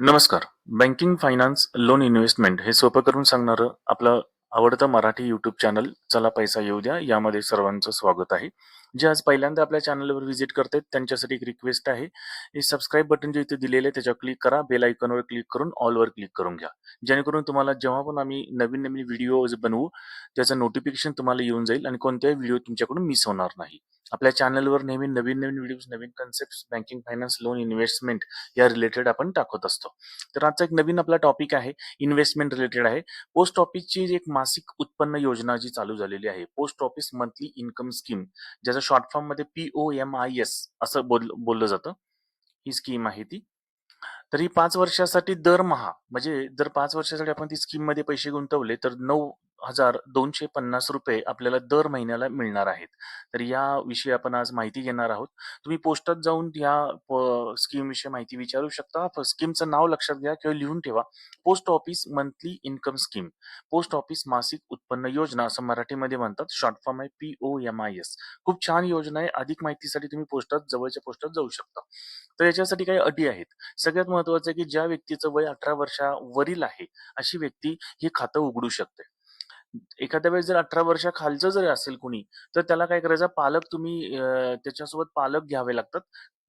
नमस्कार. Banking, finance, loan investment हे सोपं करून सांगणारं आपलं आवडतं मराठी यूट्यूब चॅनल चला पैसा येऊ द्या यामध्ये सर्वांचं स्वागत आहे. जे आज पहिल्यांदा आपल्या चॅनलवर व्हिजिट करतायत त्यांच्यासाठी एक रिक्वेस्ट आहे. हे सबस्क्राईब बटन जे इथे दिलेलं आहे त्याच्यावर क्लिक करा. बेल आयकॉनवर क्लिक करून ऑलवर क्लिक करून घ्या. जेणेकरून तुम्हाला जेव्हा पण आम्ही नवीन-नवीन व्हिडिओज बनवू त्याचं नोटिफिकेशन तुम्हाला येऊन जाईल आणि कोणत्याही व्हिडिओ तुमच्याकडून मिस होणार नाही. आपल्या चॅनलवर नेहमी नवीन-नवीन व्हिडिओज, नवीन concept banking, finance, loan, investment या रिलेटेड आपण टाकत असतो. तर आजचा एक नवीन आपला टॉपिक आहे इन्व्हेस्टमेंट रिलेटेड आहे. पोस्ट ऑफिसची एक मासिक उत्पन्न योजना जी चालू झालेली आहे. Post office monthly income scheme ज्याचं शॉर्ट फॉर्ममध्ये पी-ओ-एम-आय-एस असं बोल बोललं जातं. ही स्कीम आहे ती. तर ही 5 वर्षासाठी दरमहा म्हणजे जर पाच वर्षासाठी आपण ती स्कीममध्ये पैसे गुंतवले तर नऊ ₹9,250 आपल्याला दर महिन्याला मिळणार आहेत. तर याविषयी आपण आज माहिती घेणार आहोत. तुम्ही पोस्टात जाऊन या स्कीम स्कीमविषयी माहिती विचारू शकता. स्कीमचं नाव लक्षात घ्या किंवा लिहून ठेवा. Post office monthly income scheme. Post office मासिक उत्पन्न योजना असं मराठीमध्ये म्हणतात. शॉर्ट फॉर्म आहे पी-ओ-एम-आय-एस. खूप छान योजना आहे. अधिक माहितीसाठी तुम्ही पोस्टात जवळच्या पोस्टात जाऊ शकता. तर याच्यासाठी काही अटी आहेत. सगळ्यात महत्वाचं आहे की ज्या व्यक्तीचं वय 18 वर्षावरील आहे, अशी व्यक्ती हे खातं उघडू शकते. एखाद्या वेळेस जर 18 वर्षाखालचं जरी असेल कुणी, तर त्याला काय करायचं पालक तुम्ही अ, त्याच्यासोबत पालक घ्यावे लागतात.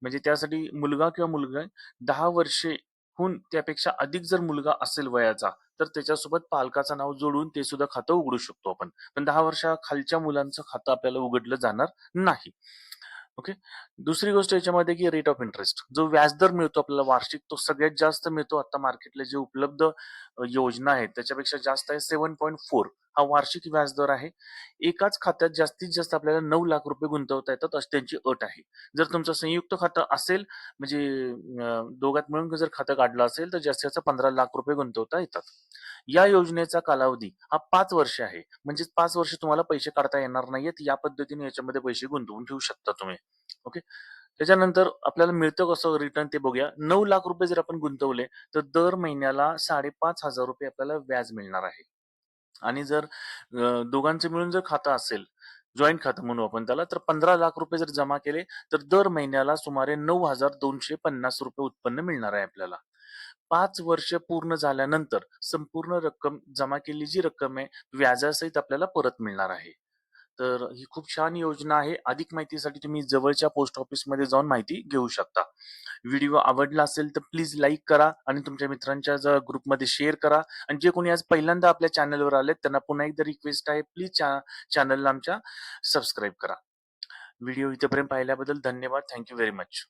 म्हणजे त्यासाठी मुलगा किंवा मुलगा 10 वर्षेहून त्यापेक्षा अधिक जर मुलगा असेल वयाचा, तर त्याच्यासोबत पालकाचं नाव जोडून ते सुद्धा खातं उघडू शकतो आपण. पण 10 वर्षाखालच्या मुलांचं खातं आपल्याला उघडलं जाणार नाही. ओके. दुसरी गोष्ट याच्यामध्ये की रेट ऑफ इंटरेस्ट जो व्याजदर मिळतो आपल्याला वार्षिक तो सगळ्यात जास्त मिळतो. आता मार्केटला जे उपलब्ध अ, योजना आहेत त्याच्यापेक्षा जास्त आहे 7.4 हा वार्षिक व्याजदर आहे. एकाच खात्यात जास्तीत जास्त आपल्याला नऊ लाख रुपये गुंतवता येतात अशी त्यांची अट आहे. जर तुमचं संयुक्त खातं असेल म्हणजे दोघात मिळून जर खातं काढलं असेल तर जास्तीत जास्त ₹15,00,000 गुंतवता येतात. या योजनेचा कालावधी हा पाच वर्ष आहे. म्हणजेच पाच वर्ष तुम्हाला पैसे काढता येणार नाहीयेत. या पद्धतीने याच्यामध्ये पैसे गुंतवून ठेवू शकता तुम्ही. ओके. त्याच्यानंतर आपल्याला मिळतं कसं रिटर्न ते बघूया. नऊ लाख रुपये जर आपण गुंतवले तर दर महिन्याला ₹5,500 आपल्याला व्याज मिळणार आहे. आणि जर अ, दोघांचं मिळून जर खातं असेल, जॉइंट खातं म्हणू आपण त्याला, तर ₹15,00,000 जर जमा केले तर दर महिन्याला सुमारे ₹9,250 उत्पन्न मिळणार आहे आपल्याला. 5 वर्ष पूर्ण झाल्यानंतर संपूर्ण रक्कम जमा केलेली जी रक्कम आहे व्याजासहित आपल्याला परत मिळणार आहे. तर ही खूप छान योजना आहे. अधिक माहितीसाठी तुम्ही जवळच्या पोस्ट ऑफिसमध्ये जाऊन माहिती घेऊ शकता. व्हिडिओ आवडला असेल तर प्लीज लाईक करा आणि तुमच्या मित्रांच्या ज ग्रुपमध्ये शेअर करा आणि जे कोणी आज पहिल्यांदा आपल्या चॅनलवर आलेत त्यांना पुन्हा एकदा रिक्वेस्ट आहे प्लीज चा चॅनलला आमच्या सबस्क्राईब करा. व्हिडिओ इथेपर्यंत पाहिल्याबद्दल धन्यवाद. Thank you very much.